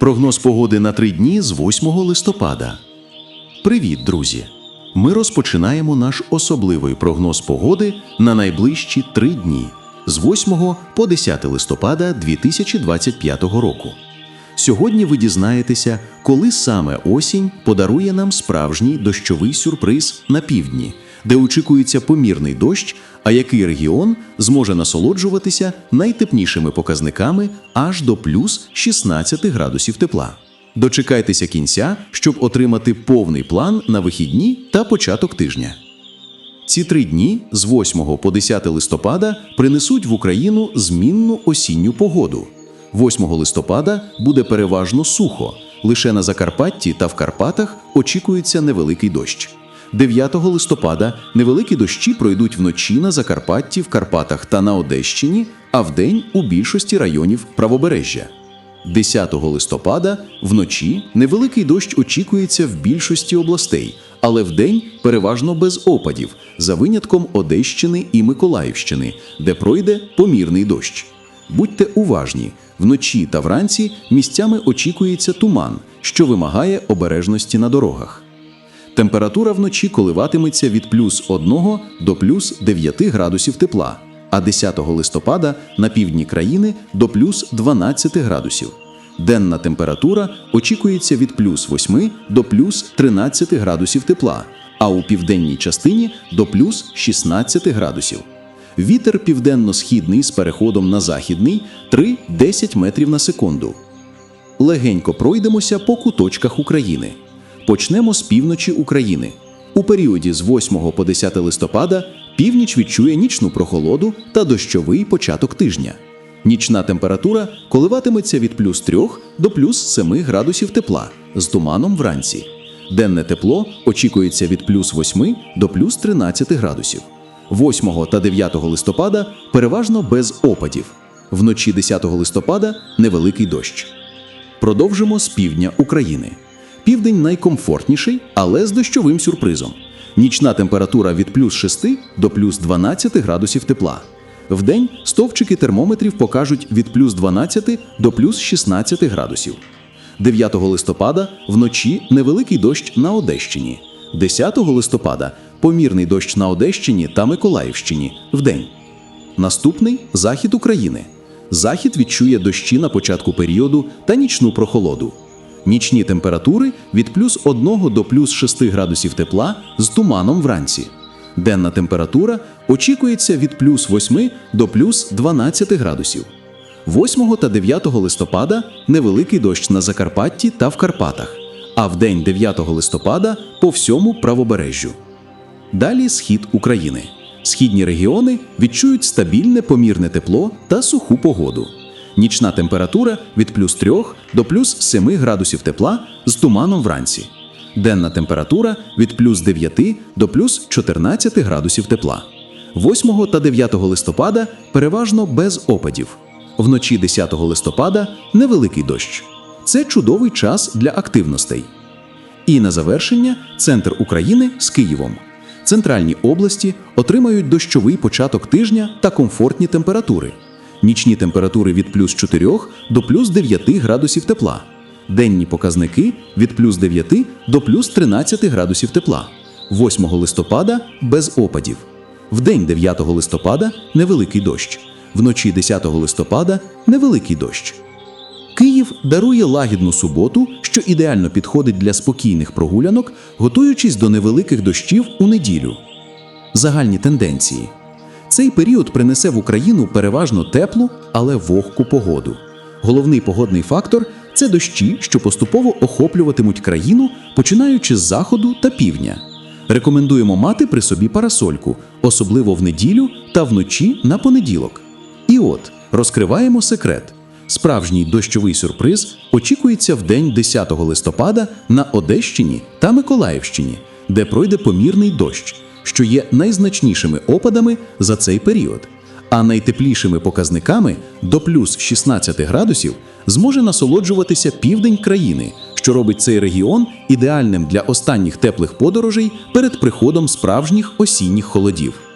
Прогноз погоди на три дні з 8 листопада. Привіт, друзі! Ми розпочинаємо наш особливий прогноз погоди на найближчі три дні з 8 по 10 листопада 2025 року. Сьогодні ви дізнаєтеся, коли саме осінь подарує нам справжній дощовий сюрприз на півдні, де очікується помірний дощ, а який регіон зможе насолоджуватися найтеплішими показниками аж до плюс 16 градусів тепла. Дочекайтеся кінця, щоб отримати повний план на вихідні та початок тижня. Ці три дні з 8 по 10 листопада принесуть в Україну змінну осінню погоду. 8 листопада буде переважно сухо. Лише на Закарпатті та в Карпатах очікується невеликий дощ. 9 листопада невеликі дощі пройдуть вночі на Закарпатті, в Карпатах та на Одещині, а вдень у більшості районів правобережжя. 10 листопада вночі невеликий дощ очікується в більшості областей, але вдень переважно без опадів, за винятком Одещини і Миколаївщини, де пройде помірний дощ. Будьте уважні, вночі та вранці місцями очікується туман, що вимагає обережності на дорогах. Температура вночі коливатиметься від плюс 1 до плюс 9 градусів тепла, а 10 листопада на півдні країни до плюс 12 градусів. Денна температура очікується від плюс 8 до плюс 13 градусів тепла, а у південній частині до плюс 16 градусів. Вітер південно-східний з переходом на західний 3-10 метрів на секунду. Легенько пройдемося по куточках України. Почнемо з півночі України. У періоді з 8 по 10 листопада північ відчує нічну прохолоду та дощовий початок тижня. Нічна температура коливатиметься від плюс 3 до плюс 7 градусів тепла з туманом вранці. Денне тепло очікується від плюс 8 до плюс 13 градусів. 8 та 9 листопада переважно без опадів. Вночі 10 листопада невеликий дощ. Продовжимо з півдня України. Південь найкомфортніший, але з дощовим сюрпризом. Нічна температура від плюс 6 до плюс 12 градусів тепла. Вдень стовпчики термометрів покажуть від плюс 12 до плюс 16 градусів. 9 листопада вночі невеликий дощ на Одещині. 10 листопада помірний дощ на Одещині та Миколаївщині вдень. Наступний захід України. Захід відчує дощі на початку періоду та нічну прохолоду. Нічні температури від плюс 1 до плюс 6 градусів тепла з туманом вранці. Денна температура очікується від плюс 8 до плюс 12 градусів. 8 та 9 листопада невеликий дощ на Закарпатті та в Карпатах, а в день 9 листопада по всьому правобережжю. Далі схід України. Східні регіони відчують стабільне помірне тепло та суху погоду. Нічна температура від плюс 3 до плюс 7 градусів тепла з туманом вранці. Денна температура від плюс 9 до плюс 14 градусів тепла. 8 та 9 листопада переважно без опадів. Вночі 10 листопада невеликий дощ. Це чудовий час для активностей. І на завершення центр України з Києвом. Центральні області отримають дощовий початок тижня та комфортні температури. Нічні температури від плюс 4 до плюс 9 градусів тепла. Денні показники від плюс 9 до плюс 13 градусів тепла. 8 листопада без опадів. В день 9 листопада невеликий дощ. Вночі 10 листопада невеликий дощ. Київ дарує лагідну суботу, що ідеально підходить для спокійних прогулянок, готуючись до невеликих дощів у неділю. Загальні тенденції. Цей період принесе в Україну переважно теплу, але вогку погоду. Головний погодний фактор це дощі, що поступово охоплюватимуть країну, починаючи з заходу та півдня. Рекомендуємо мати при собі парасольку, особливо в неділю та вночі на понеділок. І от розкриваємо секрет. Справжній дощовий сюрприз очікується в день 10 листопада на Одещині та Миколаївщині, де пройде помірний дощ, що є найзначнішими опадами за цей період. А найтеплішими показниками до плюс 16 градусів зможе насолоджуватися південь країни, що робить цей регіон ідеальним для останніх теплих подорожей перед приходом справжніх осінніх холодів.